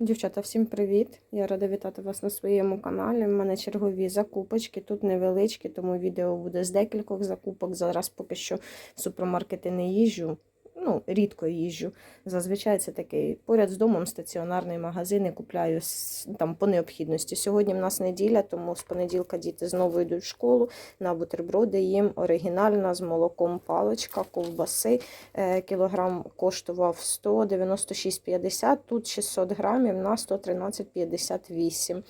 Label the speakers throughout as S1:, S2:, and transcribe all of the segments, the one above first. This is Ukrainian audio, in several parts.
S1: Дівчата, всім привіт! Я рада вітати вас на своєму каналі. У мене чергові закупочки, тут невеличкі, тому відео буде з декількох закупок. Зараз поки що в супермаркети не їжджу. Ну, рідко їжджу. Зазвичай це такий поряд з домом стаціонарний магазин і купляю там по необхідності. Сьогодні в нас неділя, тому з понеділка діти знову йдуть в школу на бутерброди. Їм оригінальна з молоком паличка, ковбаси. Е, Кілограм коштував 196,50, тут 600 грамів на 113,58.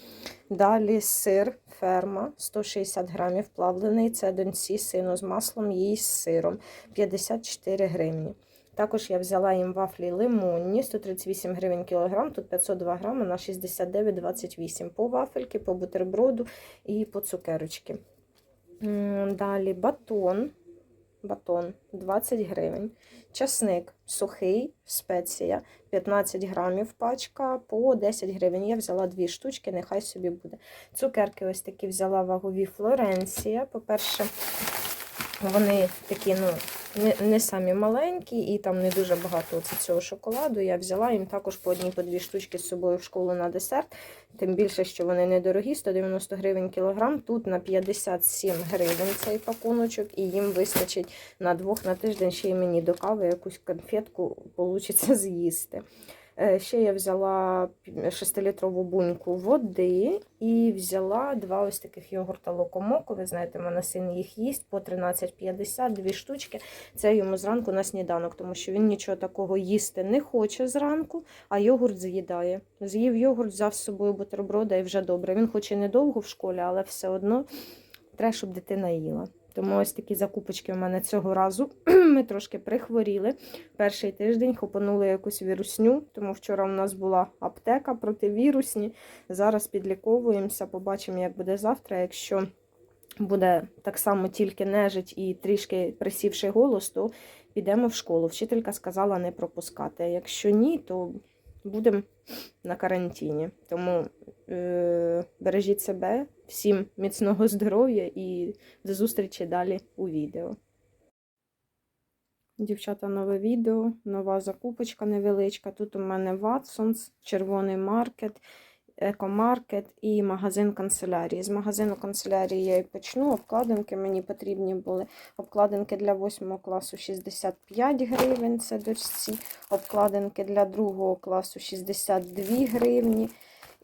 S1: Далі сир ферма 160 грамів плавлений. Це доньці сину з маслом, їй з сиром 54 гривні. Також я взяла їм вафлі лимонні, 138 гривень кілограм, тут 502 грами на 69,28 по вафельки, по бутерброду і по цукерочки. Далі батон, батон 20 гривень. Часник сухий, спеція 15 грамів пачка по 10 гривень. Я взяла дві штучки, нехай собі буде. Цукерки ось такі взяла вагові Флоренція. По-перше, вони такі, ну, не, не самі маленькі, і там не дуже багато цього шоколаду. Я взяла їм також по одній по дві штучки з собою в школу на десерт. Тим більше, що вони недорогі, 190 гривень кілограм. Тут на 57 гривень цей пакуночок, і їм вистачить на двох на тиждень ще й мені до кави якусь конфетку получиться з'їсти. Е, Ще я взяла 6-літрову буньку води і взяла два ось таких йогурта локомоко. Ви знаєте, мене син їх їсть по 13,50, дві штучки. Це йому зранку на сніданок, тому що він нічого такого їсти не хоче зранку, а йогурт з'їдає. З'їв йогурт, взяв з собою бутерброда і вже добре. Він хоч і недовго в школі, але все одно треба, щоб дитина їла. Тому ось такі закупочки в мене цього разу. Ми трошки прихворіли. Перший тиждень хопанули якусь вірусню, тому вчора у нас була аптека противірусні. Зараз підліковуємося, побачимо, як буде завтра. Якщо буде так само тільки нежить і трішки присівший голос, то підемо в школу. Вчителька сказала не пропускати. Якщо ні, то будемо на карантині. Тому е- бережіть себе, всім міцного здоров'я і до зустрічі далі у відео. Дівчата, нове відео, нова закупочка невеличка. Тут у мене Watsons, червоний маркет, екомаркет і магазин канцелярії. З магазину канцелярії я і почну. Обкладинки мені потрібні були. Обкладинки для 8 класу 65 гривень, це дочці. Обкладинки для 2 класу 62 гривні.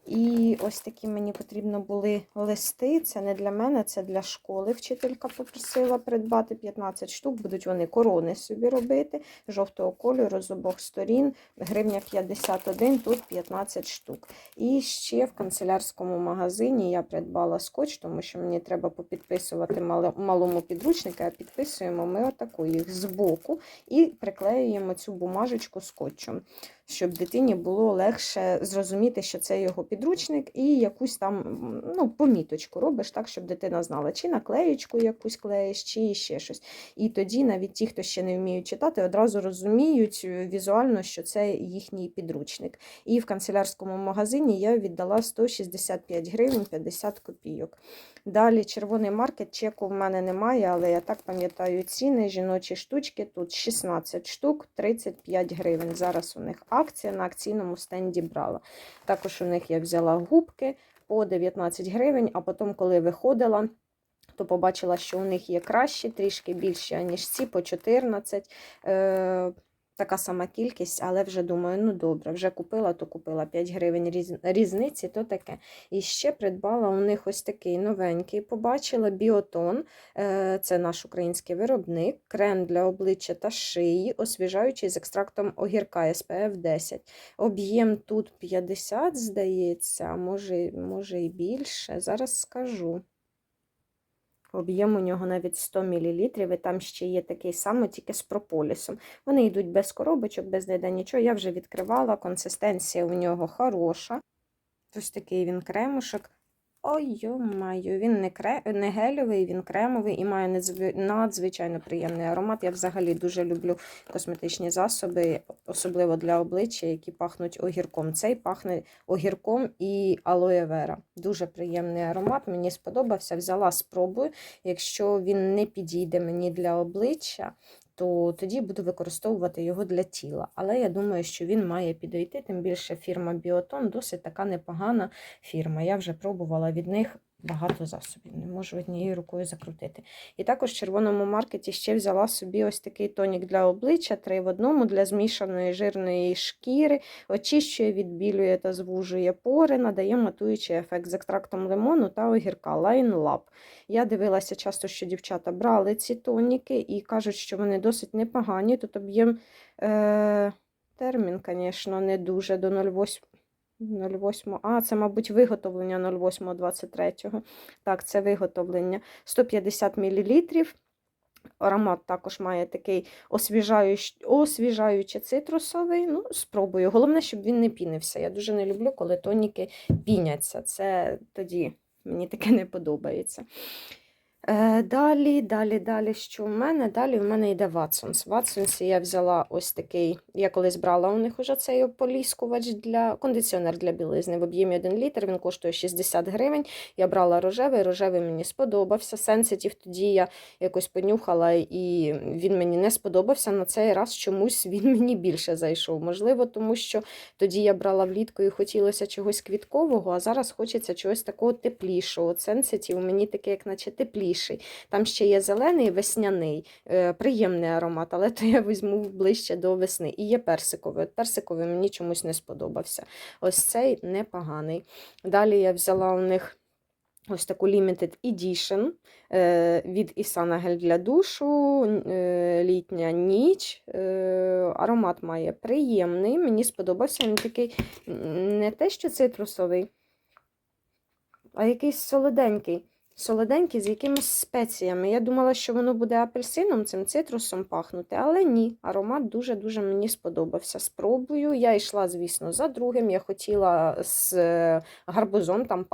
S1: І ось такі мені потрібно були листи. Це не для мене, це для школи. Вчителька попросила придбати 15 штук. Будуть вони корони собі робити. Жовтого кольору з обох сторін. Гривня 51, тут 15 штук. І ще в канцелярському магазині я придбала скотч, тому що мені треба попідписувати малому підручника. А підписуємо ми отаку їх збоку і приклеюємо цю бумажечку скотчем щоб дитині було легше зрозуміти, що це його підручник, і якусь там ну, поміточку робиш так, щоб дитина знала, чи наклеєчку якусь клеїш, чи ще щось. І тоді навіть ті, хто ще не вміють читати, одразу розуміють е, візуально, що це їхній підручник. І в канцелярському магазині я віддала 165 гривень 50 копійок. Далі червоний маркет, чеку в мене немає, але я так пам'ятаю ціни. Жіночі штучки тут 16 штук, 35 гривень. Зараз у них акція на акційному стенді брала. Також у них я взяла губки по 19 гривень, а потім, коли виходила, то побачила, що у них є кращі, трішки більші, ніж ці, по 14. Така сама кількість, але вже думаю, ну добре, вже купила, то купила 5 гривень різ- різниці, то таке. І ще придбала у них ось такий новенький. Побачила біотон, е, це наш український виробник, крем для обличчя та шиї, освіжаючий з екстрактом огірка SPF 10. Об'єм тут 50, здається, може, може і більше. Зараз скажу. Об'єм у нього навіть 100 мл, і там ще є такий самий, тільки з прополісом. Вони йдуть без коробочок, без ніде нічого. Я вже відкривала, консистенція у нього хороша. Ось такий він кремушек. Ой, йо-маю, він не, кре... не гелевий, він кремовий і має надзв- надзвичайно приємний аромат. Я взагалі дуже люблю косметичні засоби, особливо для обличчя, які пахнуть огірком. Цей пахне огірком і алоє вера. Дуже приємний аромат. Мені сподобався. Взяла спробую. Якщо він не підійде мені для обличчя, то тоді буду використовувати його для тіла. Але я думаю, що він має підійти, тим більше фірма Біотон досить така непогана фірма. Я вже пробувала від них багато засобів, не можу однією рукою закрутити. І також в червоному маркеті ще взяла собі ось такий тонік для обличчя, три в одному для змішаної жирної шкіри, очищує, відбілює та звужує пори, надає матуючий ефект з екстрактом лимону та огірка Line Lab. Я дивилася часто, що дівчата брали ці тоніки і кажуть, що вони досить непогані. Тут об'єм е, термін, звісно, не дуже до 0,8. 08. А, це, мабуть, виготовлення 08.23. Так, це виготовлення 150 мл. Аромат також має такий освіжаючий, освіжаючий цитрусовий. Ну, спробую. Головне, щоб він не пінився. Я дуже не люблю, коли тоніки піняться. Це тоді мені таке не подобається. Е, далі, далі, далі, що в мене? Далі в мене йде Watsons. В Watsons я взяла ось такий, я колись брала у них уже цей ополіскувач для кондиціонер для білизни в об'ємі 1 літр, він коштує 60 гривень. Я брала рожевий, рожевий мені сподобався. Сенситів тоді я якось понюхала, і він мені не сподобався. На цей раз чомусь він мені більше зайшов. Можливо, тому що тоді я брала влітку і хотілося чогось квіткового, а зараз хочеться чогось такого теплішого. Сенситів мені таке, як наче тепліший. Там ще є зелений, весняний, е, приємний аромат, але то я візьму ближче до весни. І є персиковий. От персиковий мені чомусь не сподобався. Ось цей непоганий. Далі я взяла у них. Ось таку Limited Edition е, від Ісана гель для душу, е, літня ніч. Аромат має приємний. Мені сподобався. Він такий не те, що цитрусовий, а якийсь солоденький. Солоденький з якимись спеціями. Я думала, що воно буде апельсином, цим цитрусом пахнути, але ні. Аромат дуже-дуже мені сподобався. Спробую. Я йшла, звісно, за другим. Я хотіла з е, гарбузом, там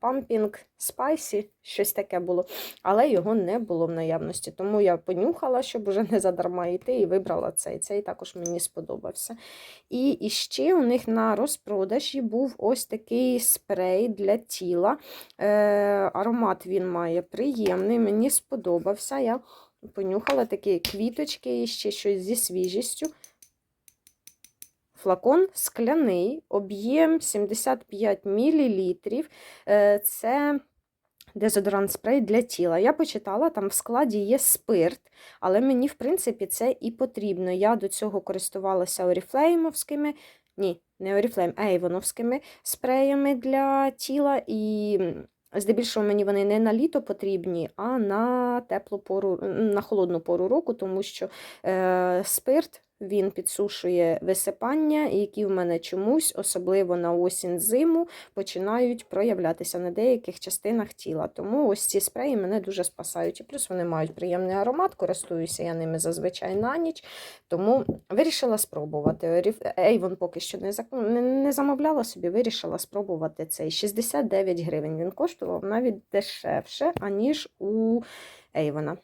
S1: пампінг спайсі, щось таке було, але його не було в наявності. Тому я понюхала, щоб уже не задарма йти, і вибрала цей. Цей також мені сподобався. І, і ще у них на розпродажі був ось такий спрей для тіла. Е, Аромат він має приємний, мені сподобався. Я понюхала такі квіточки і ще щось зі свіжістю. Флакон скляний, об'єм 75 мл. Це дезодорант спрей для тіла. Я почитала, там в складі є спирт, але мені, в принципі, це і потрібно. Я до цього користувалася оріфлеймовськими, ні, не оріфлейм, ейвоновськими спреями для тіла. І здебільшого мені вони не на літо потрібні, а на теплу пору, на холодну пору року, тому що е, спирт. Він підсушує висипання, які в мене чомусь, особливо на осінь зиму, починають проявлятися на деяких частинах тіла. Тому ось ці спреї мене дуже спасають. І плюс вони мають приємний аромат, користуюся я ними зазвичай на ніч. Тому вирішила спробувати. Avon поки що не не замовляла собі, вирішила спробувати цей 69 гривень. Він коштував навіть дешевше, аніж у Avon.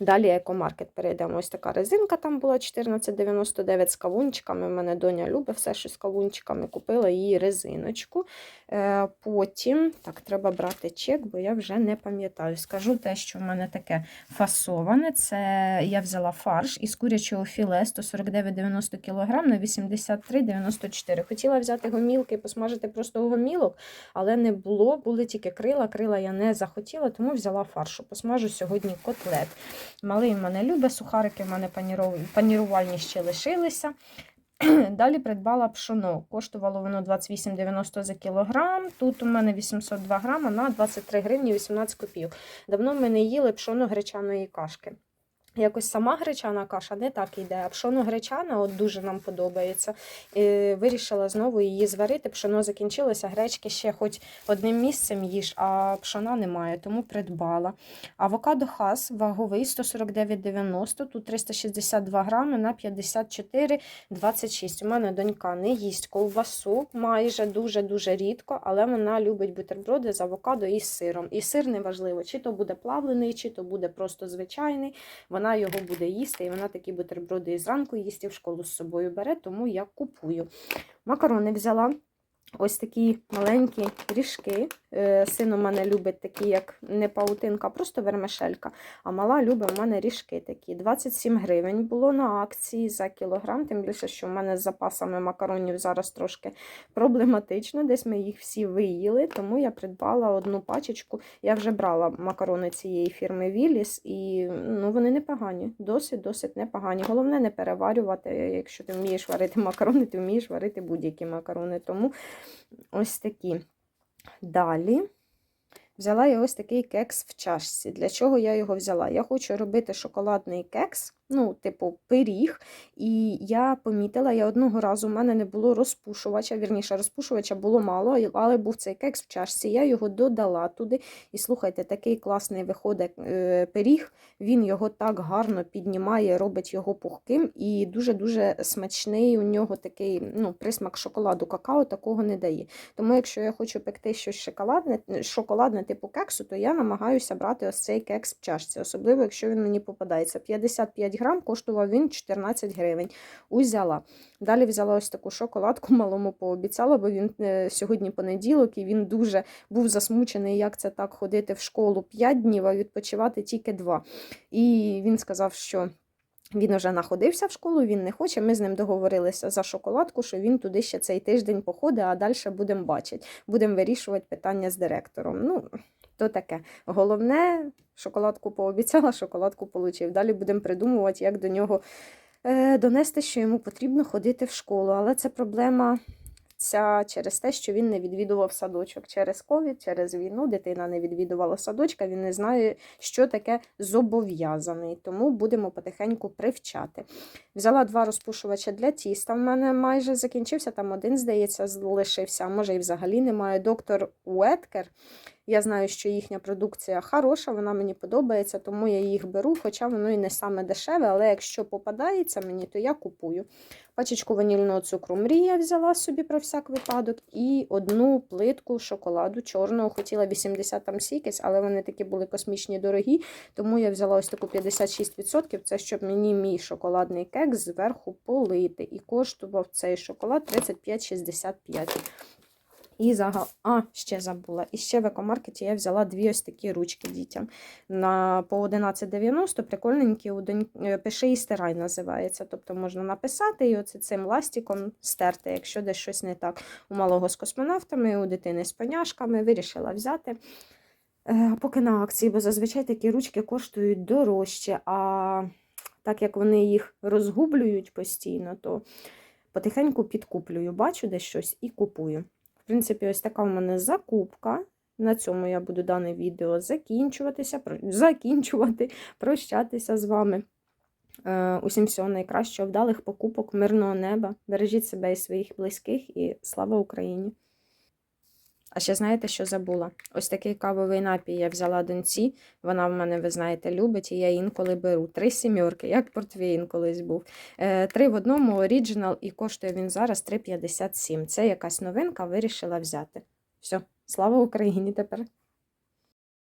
S1: Далі екомаркет перейдемо. Ось така резинка там була 14,99 з кавунчиками. У мене доня любить все, що з кавунчиками. Купила її резиночку. Е, Потім так, треба брати чек, бо я вже не пам'ятаю. Скажу те, що в мене таке фасоване. Це я взяла фарш із курячого філе 149,90 кг на 83,94 Хотіла взяти гомілки і посмажити просто гомілок, але не було, були тільки крила. Крила я не захотіла, тому взяла фаршу. Посмажу сьогодні котлет. Малий в мене любить, сухарики в мене панірувальні ще лишилися. Далі придбала пшоно. Коштувало воно 28,90 за кілограм. Тут у мене 802 грама на 23 гривні 18 копійок. Давно ми не їли пшоно гречаної кашки. Якось сама гречана каша не так йде. А пшоно гречана от дуже нам подобається. І Вирішила знову її зварити. Пшоно закінчилося, гречки ще хоч одним місцем їж, а пшона немає, тому придбала. Авокадо хас ваговий 149,90, тут 362 грами на 54,26. У мене донька не їсть ковбасу, майже дуже-дуже рідко, але вона любить бутерброди з авокадо і сиром. І сир неважливо, чи то буде плавлений, чи то буде просто звичайний. Вона вона його буде їсти, і вона такі бутерброди і зранку їсть і в школу з собою бере, тому я купую. Макарони взяла. Ось такі маленькі ріжки Син у мене любить такі, як не паутинка, а просто вермишелька. А мала любить у мене ріжки такі. 27 гривень було на акції за кілограм. Тим більше, що в мене з запасами макаронів зараз трошки проблематично. Десь ми їх всі виїли, тому я придбала одну пачечку. Я вже брала макарони цієї фірми Віліс, і ну, вони непогані. Досить, досить непогані. Головне не переварювати. Якщо ти вмієш варити макарони, ти вмієш варити будь-які макарони. Тому ось такі. Далі. Взяла я ось такий кекс в чашці. Для чого я його взяла? Я хочу робити шоколадний кекс, ну, типу, пиріг. І я помітила, я одного разу в мене не було розпушувача, вірніше, розпушувача було мало, але був цей кекс в чашці. Я його додала туди. І слухайте, такий класний виходить е, пиріг. Він його так гарно піднімає, робить його пухким і дуже-дуже смачний. У нього такий ну, присмак шоколаду, какао такого не дає. Тому, якщо я хочу пекти щось шоколадне, шоколадне типу кексу, то я намагаюся брати ось цей кекс в чашці, особливо, якщо він мені попадається. 55 грам коштував він 14 гривень. Узяла. Далі взяла ось таку шоколадку, малому пообіцяла, бо він е, сьогодні понеділок і він дуже був засмучений, як це так ходити в школу 5 днів, а відпочивати тільки 2. І він сказав, що. Він вже знаходився в школу, він не хоче. Ми з ним договорилися за шоколадку, що він туди ще цей тиждень походить, а далі будемо бачити. Будемо вирішувати питання з директором. Ну, то таке. Головне, шоколадку пообіцяла, шоколадку получив. Далі будемо придумувати, як до нього е, донести, що йому потрібно ходити в школу. Але це проблема ця через те, що він не відвідував садочок. Через ковід, через війну дитина не відвідувала садочка, він не знає, що таке зобов'язаний. Тому будемо потихеньку привчати. Взяла два розпушувача для тіста. В мене майже закінчився, там один, здається, залишився, може і взагалі немає. Доктор Уеткер. Я знаю, що їхня продукція хороша, вона мені подобається, тому я їх беру, хоча воно і не саме дешеве, але якщо попадається мені, то я купую. Пачечку ванільного цукру мрія взяла собі про всяк випадок, і одну плитку шоколаду чорного. Хотіла 80 там сікесь, але вони такі були космічні дорогі, тому я взяла ось таку 56%. Це щоб мені мій шоколадний кекс зверху полити. І коштував цей шоколад 35,65. І загал... А, ще забула. І ще в екомаркеті я взяла дві ось такі ручки дітям. На по 11,90 прикольненькі у е, пиши і стирай називається. Тобто можна написати і оце цим ластиком стерти, якщо десь щось не так. У малого з космонавтами, у дитини з поняшками. Вирішила взяти. Е, Поки на акції, бо зазвичай такі ручки коштують дорожче. А так як вони їх розгублюють постійно, то потихеньку підкуплюю. Бачу десь щось і купую. В принципі, ось така в мене закупка. На цьому я буду дане відео закінчуватися, закінчувати, прощатися з вами. Е, Усім всього найкращого, вдалих покупок, мирного неба. Бережіть себе і своїх близьких, і слава Україні! А ще знаєте, що забула? Ось такий кавовий напій я взяла доньці. Вона в мене, ви знаєте, любить, і я інколи беру. Три сімерки, як портвейн колись був. Е, Три в одному оріджинал, і коштує він зараз 3,57. Це якась новинка, вирішила взяти. Все, слава Україні тепер!